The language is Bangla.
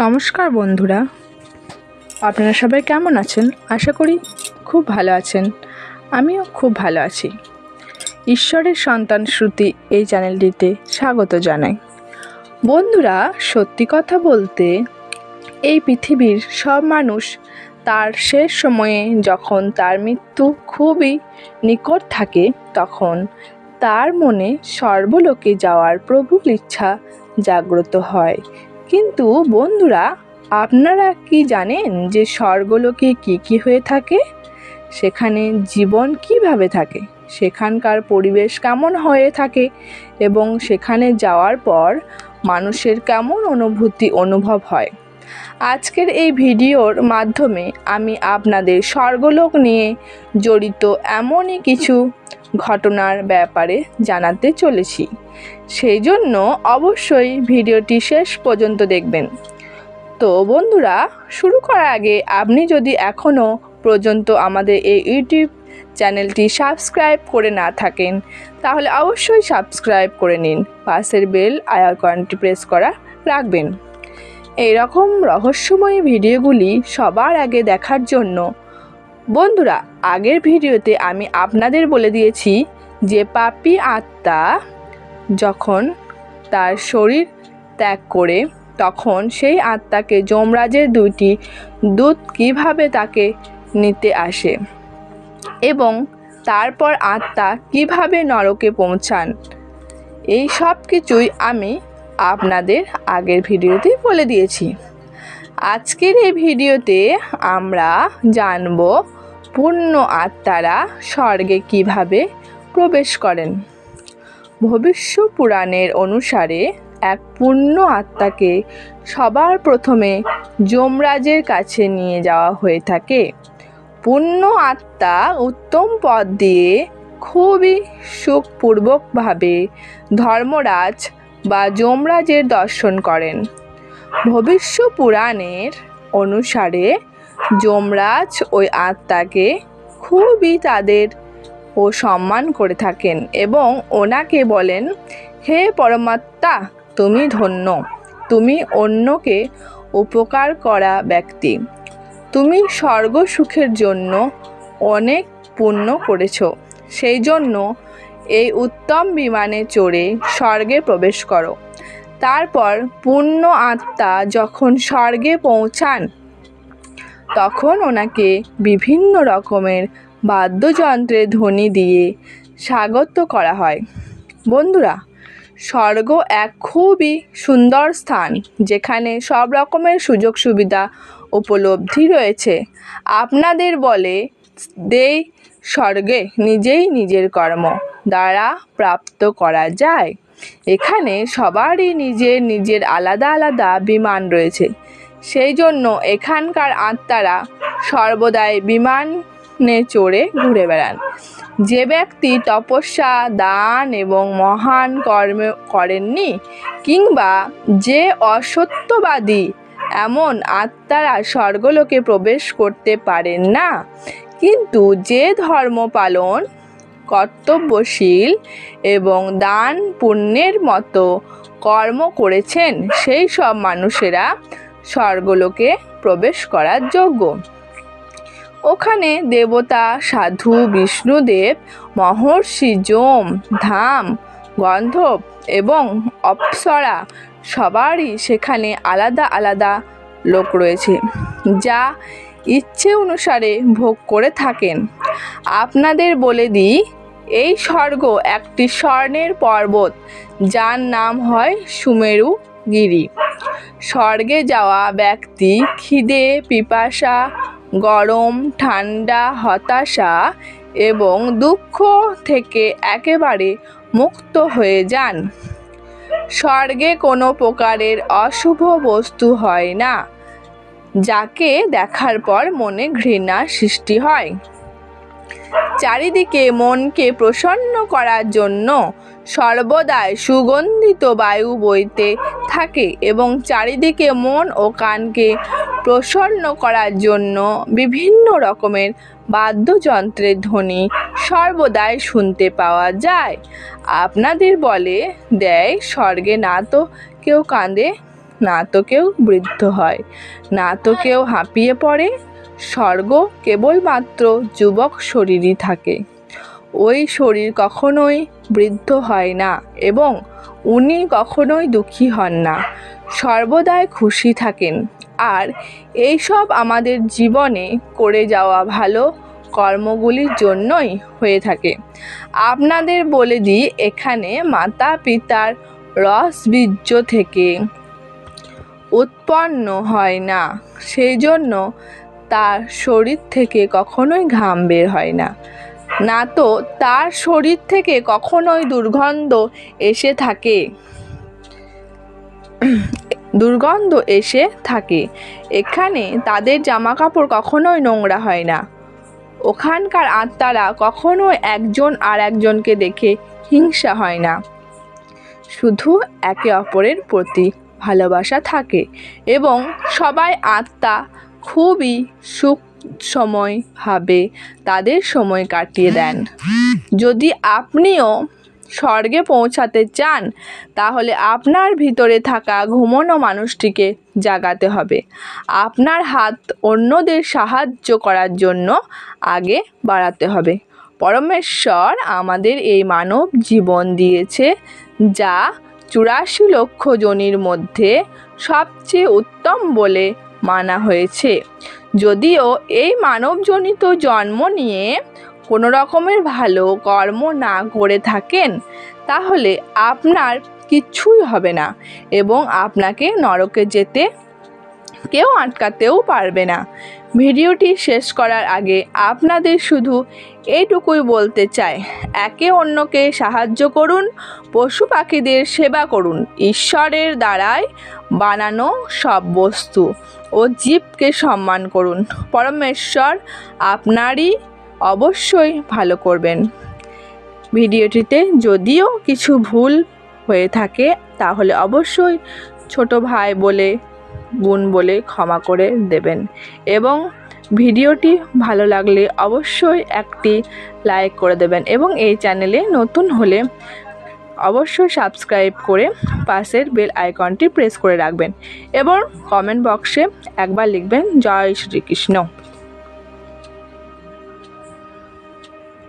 নমস্কার বন্ধুরা। আপনারা সবাই কেমন আছেন? আশা করি খুব ভালো আছেন। আমিও খুব ভালো আছি। ঈশ্বরের সন্তান শ্রুতি এই চ্যানেলটিতে স্বাগত জানাই। বন্ধুরা, সত্যি কথা বলতে এই পৃথিবীর সব মানুষ তার শেষ সময়ে যখন তার মৃত্যু খুবই নিকট থাকে, তখন তার মনে সর্বলোকে যাওয়ার প্রবল ইচ্ছা জাগ্রত হয়। কিন্তু বন্ধুরা, আপনারা কি জানেন যে স্বর্গলোকে কি কি হয়ে থাকে? সেখানে জীবন কীভাবে থাকে? সেখানকার পরিবেশ কেমন হয়ে থাকে? এবং সেখানে যাওয়ার পর মানুষের কেমন অনুভূতি অনুভব হয়? আজকের এই ভিডিওর মাধ্যমে আমি আপনাদের স্বর্গলোক নিয়ে জড়িত এমনই কিছু ঘটনার ব্যাপারে জানাতে চলেছি। সেই জন্য অবশ্যই ভিডিওটি শেষ পর্যন্ত দেখবেন। তো বন্ধুরা, শুরু করার আগে আপনি যদি এখনও পর্যন্ত আমাদের এই ইউটিউব চ্যানেলটি সাবস্ক্রাইব করে না থাকেন, তাহলে অবশ্যই সাবস্ক্রাইব করে নিন। পাশের বেল আইকনটি প্রেস করা রাখবেন। এই রকম রহস্যময় ভিডিওগুলি সবার আগে দেখার জন্য বন্ধুরা, আগের ভিডিওতে আমি আপনাদের বলে দিয়েছি যে পাপি আত্মা যখন তার শরীর ত্যাগ করে, তখন সেই আত্মাকে যমরাজের দুইটি দূত কীভাবে তাকে নিতে আসে এবং তারপর আত্মা কীভাবে নরকে পৌঁছান, এই সব কিছুই আমি আপনাদের আগের ভিডিওতে বলে দিয়েছি। আজকের এই ভিডিওতে আমরা জানব পূর্ণ আত্মারা স্বর্গে কীভাবে প্রবেশ করেন? ভবিষ্য পুরাণের অনুসারে এক পূর্ণ আত্মাকে সবার প্রথমে যমরাজের কাছে নিয়ে যাওয়া হয়ে থাকে। পূর্ণ আত্মা উত্তম পদ দিয়ে খুবই সুখপূর্বকভাবে ধর্মরাজ বা যমরাজের দর্শন করেন। ভবিষ্য পুরাণের অনুসারে যমরাজ ওই আত্মাকে খুবই তাদের ও সম্মান করে থাকেন এবং ওনাকে বলেন, হে পরমাত্মা, তুমি ধন্য। তুমি অন্যকে উপকার করা ব্যক্তি। তুমি স্বর্গ সুখের জন্য অনেক পুণ্য করেছ। সেই জন্য এই উত্তম বিমানে চড়ে স্বর্গে প্রবেশ করো। তারপর পূর্ণ আত্মা যখন স্বর্গে পৌঁছান তখন ওনাকে বিভিন্ন রকমের বাদ্যযন্ত্রের ধ্বনি দিয়ে স্বাগত করা হয়। বন্ধুরা, স্বর্গ এক খুবই সুন্দর স্থান, যেখানে সব রকমের সুযোগ সুবিধা উপলব্ধি রয়েছে। আপনাদের বলে দেই, স্বর্গে নিজেই নিজের কর্ম দ্বারা প্রাপ্ত করা যায়। এখানে সবারই নিজের নিজের আলাদা আলাদা বিমান রয়েছে। সেই জন্য এখানকার আত্মারা সর্বদাই বিমানে চড়ে ঘুরে বেড়ান। যে ব্যক্তি তপস্যা, দান এবং মহান কর্ম করেননি কিংবা যে অসত্যবাদী, এমন আত্মারা স্বর্গলোকে প্রবেশ করতে পারেন না, কিন্তু যে ধর্ম পালন, কর্তব্যশীল এবং দান পুণ্যের মতো কর্ম করেছেন, সেই সব মানুষেরা স্বর্গলোকে প্রবেশ করার যোগ্য। ওখানে দেবতা, সাধু, বিষ্ণুদেব, মহর্ষি যম, ধাম, গন্ধব এবং অপ্সরা সবারই সেখানে আলাদা আলাদা লোক রয়েছে, যা ইচ্ছে অনুসারে ভোগ করে থাকেন। আপনাদের বলে দিই, এই স্বর্গ একটি স্বর্ণের পর্বত, যার নাম হয় সুমেরু গিরি স্বর্গে যাওয়া ব্যক্তি, খিদে, পিপাসা, গরম, ঠান্ডা, হতাশা এবং দুঃখ থেকে একেবারে মুক্ত হয়ে যান। স্বর্গে কোনো প্রকারের অশুভ বস্তু হয় না, যাকে দেখার পর মনে ঘৃণা সৃষ্টি হয়। চারিদিকে মনকে প্রসন্ন করার জন্য সর্বদাই সুগন্ধিত বায়ু বইতে থাকে এবং চারিদিকে মন ও কানকে প্রসন্ন করার জন্য বিভিন্ন রকমের বাদ্যযন্ত্রের ধ্বনি সর্বদাই শুনতে পাওয়া যায়। আপনাদের বলে দেয়, স্বর্গে না তো কেউ কাঁদে, না তো কেউ বৃদ্ধ হয়, না তো কেউ হাঁপিয়ে পড়ে স্বর্গ কেবলমাত্র যুবক শরীরই থাকে। ওই শরীর কখনোই বৃদ্ধ হয় না এবং উনি কখনোই দুঃখী হন না। সর্বদাই খুশি থাকেন। আর এইসব আমাদের জীবনে করে যাওয়া ভালো কর্মগুলির জন্যই হয়ে থাকে। আপনাদের বলে দিই, এখানে মাতা পিতার রস বীর্য থেকে উৎপন্ন হয় না। সেই জন্য তার শরীর থেকে কখনোই ঘাম বের হয় না। না তো, তার শরীর থেকে কখনোই দুর্গন্ধ এসে থাকে। দুর্গন্ধ এসে থাকে। এখানে তাদের জামা কাপড় কখনোই নোংরা হয় না। ওখানকার আত্মারা কখনো একজন আর একজনকে দেখে হিংসা হয় না। শুধু একে অপরের প্রতি ভালোবাসা থাকে এবং সবাই আত্মা খুবই সুখ সময়ভাবে তাদের সময় কাটিয়ে দেন। যদি আপনিও স্বর্গে পৌঁছাতে চান, তাহলে আপনার ভিতরে থাকা ঘুমোনো মানুষটিকে জাগাতে হবে। আপনার হাত অন্যদের সাহায্য করার জন্য আগে বাড়াতে হবে। পরমেশ্বর আমাদের এই মানব জীবন দিয়েছে, যা চুরাশি লক্ষ জনির মধ্যে সবচেয়ে উত্তম বলে মানা হয়েছে। যদিও এই মানবজনিত জন্ম নিয়ে কোনো রকমের ভালো কর্ম না করে থাকেন, তাহলে আপনার কিচ্ছুই হবে না এবং আপনাকে নরকে যেতে কেউ আটকাতেও পারবে না। ভিডিওটি শেষ করার আগে আপনাদের শুধু এইটুকুই বলতে চাই, একে অন্যকে সাহায্য করুন, পশু পাখিদের সেবা করুন, ঈশ্বরের দ্বারাই বানানো সব বস্তু ও জীবকে সম্মান করুন। পরমেশ্বর আপনারই অবশ্যই ভালো করবেন। ভিডিওটিতে যদিও কিছু ভুল হয়ে থাকে, তাহলে অবশ্যই ছোট ভাই বলে বোন বলে ক্ষমা করে দেবেন। এবং ভিডিওটি ভালো লাগলে অবশ্যই একটি লাইক করে দেবেন এবং এই চ্যানেলে নতুন হলে অবশ্যই সাবস্ক্রাইব করে পাশের বেল আইকনটি প্রেস করে রাখবেন। এবং কমেন্ট বক্সে একবার লিখবেন, জয় শ্রীকৃষ্ণ।